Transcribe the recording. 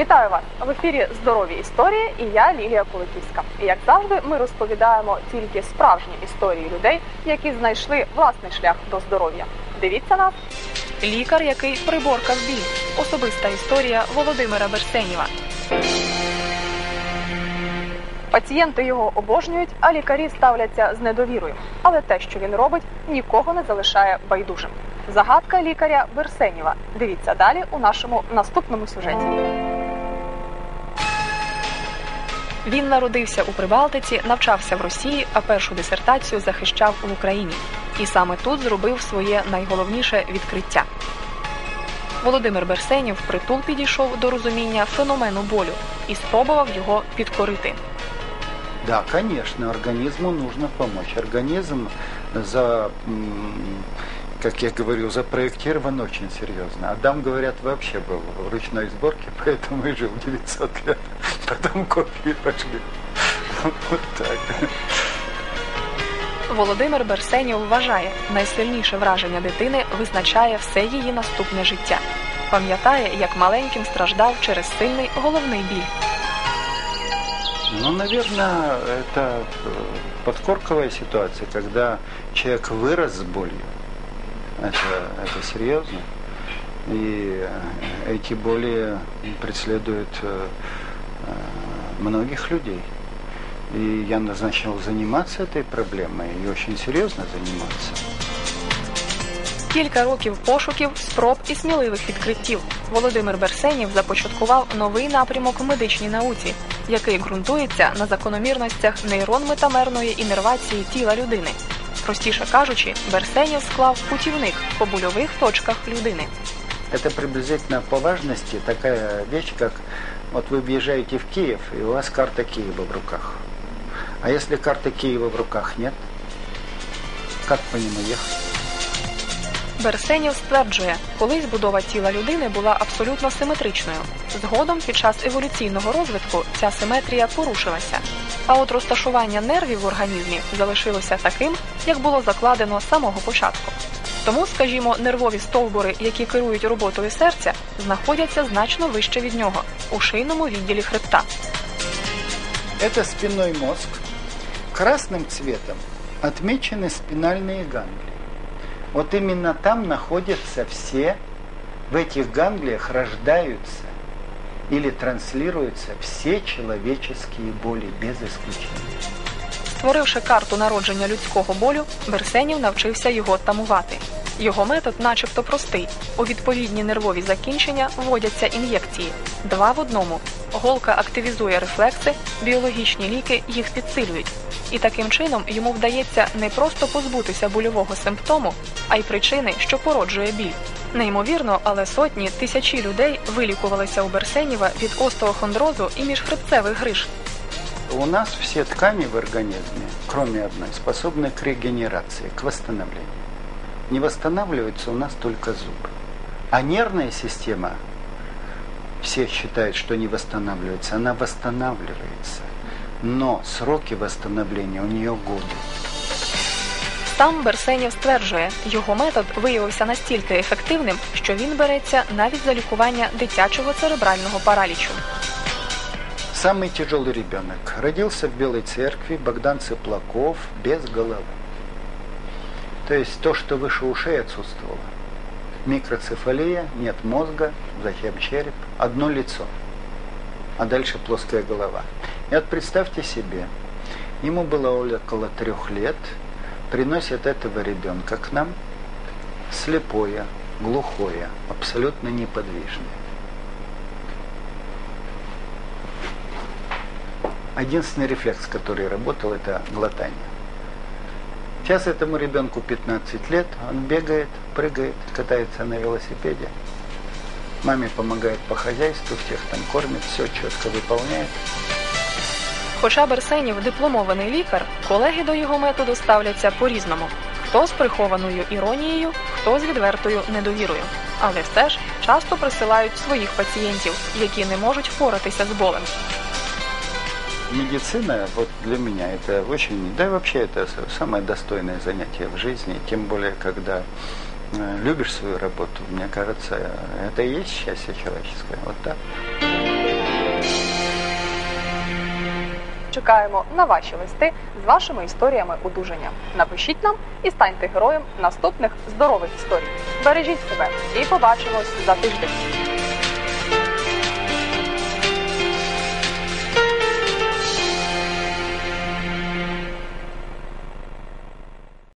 Вітаю вас в ефірі Здорові історії і я Лілія Куликівська. І як завжди, ми розповідаємо тільки справжні історії людей, які знайшли власний шлях до здоров'я. Дивіться нас. Лікар, який приборкав біль. Особиста історія Володимира Берсенєва. Пацієнти його обожнюють, а лікарі ставляться з недовірою. Але те, що він робить, нікого не залишає байдужим. Загадка лікаря Берсенєва. Дивіться далі у нашому наступному сюжеті. Він народився у Прибалтиці, навчався в Росії, а першу дисертацію захищав в Україні. І саме тут зробив своє найголовніше відкриття. Володимир Берсенів притул підійшов до розуміння феномену болю і спробував його підкорити. Да, конечно, организму нужно помочь. Организм за, как я говорю, запроектирован очень серьезно. Адам, говорят, вообще был в ручной сборке, поэтому и жил 900 лет. Потом копии пошли. Вот так. Володимир Берсенів вважає, найсильніше враження дитини визначає все її наступне життя. Пам'ятає, як маленьким страждав через сильний головний біль. Ну, наверное, это э, подкорковая ситуация, когда человек вырос с болью. Это, это серьезно. И э, эти боли преследуют э, э, многих людей. И я назначил заниматься этой проблемой и очень серьезно заниматься. Кілька років пошуків, спроб і сміливих відкриттів. Володимир Берсенів започаткував новий напрямок в медичній науці, який ґрунтується на закономірностях нейрон-метамерної інервації тіла людини. Простіше кажучи, Берсенів склав путівник по больових точках людини. Это приблизительно по важности такая вещь, как вот вы въезжаете в Киев, и у вас карта Киева в руках. А если карты Киева в руках нет, как по нему ехать? Берсенів стверджує, колись будова тіла людини була абсолютно симетричною. Згодом, під час еволюційного розвитку, ця симетрія порушилася. А от розташування нервів в організмі залишилося таким, як було закладено з самого початку. Тому, скажімо, нервові стовбури, які керують роботою серця, знаходяться значно вище від нього у шийному відділі хребта. Это спинной мозг. Красным цветом отмечены спинальные ганглии. Вот именно там находятся все, в этих ганглиях рождаются или транслируются все человеческие боли без исключения. Створивши карту народження людського болю, Берсенів навчився його тамувати. Його метод, начебто, простий. У відповідні нервові закінчення вводяться ін'єкції. Два в одному. Голка активізує рефлекси, біологічні ліки їх підсилюють. І таким чином йому вдається не просто позбутися больового симптому, а й причини, що породжує біль. Неймовірно, але сотні тисячі людей вилікувалися у Берсеніва від остеохондрозу і міжхребцевих гриж. У нас все ткани в организме, кроме одной, способны к регенерации, к восстановлению. Не восстанавливаются у нас только зубы. А нервная система, все считают, что не восстанавливается, она восстанавливается. Но сроки восстановления у нее годы. Сам Берсенів стверджує, його метод виявився настільки ефективним, що він береться навіть за лікування дитячого церебрального паралічу. Самый тяжелый ребенок родился в Белой церкви Богдан Цыплаков без головы. То есть то, что выше ушей отсутствовало. Микроцефалия, нет мозга, затем череп, одно лицо, а дальше плоская голова. И вот представьте себе, ему было около трех лет, приносят этого ребенка к нам, слепое, глухое, абсолютно неподвижное. Единственный рефлекс, который работал, это глотание. Сейчас этому ребенку 15 лет, он бегает, прыгает, катается на велосипеде. Маме помогает по хозяйству, всех там кормит, все четко выполняет. Хоча Берсенів дипломований лікар, колеги до його методу ставляться по-різному: хто з прихованою іронією, хто з відвертою недовірою. Але все ж часто присилають своїх пацієнтів, які не можуть впоратися з болем. Медицина вот для меня это очень, да и вообще это с- самое достойное занятие в жизни, тем более когда э, любишь свою работу, мне кажется, это и есть счастье человеческое. Вот так. Чекаємо на ваші листи з вашими історіями одужання. Напишіть нам і станьте героєм наступних здорових історій. Бережіть себе і побачимось за тиждень.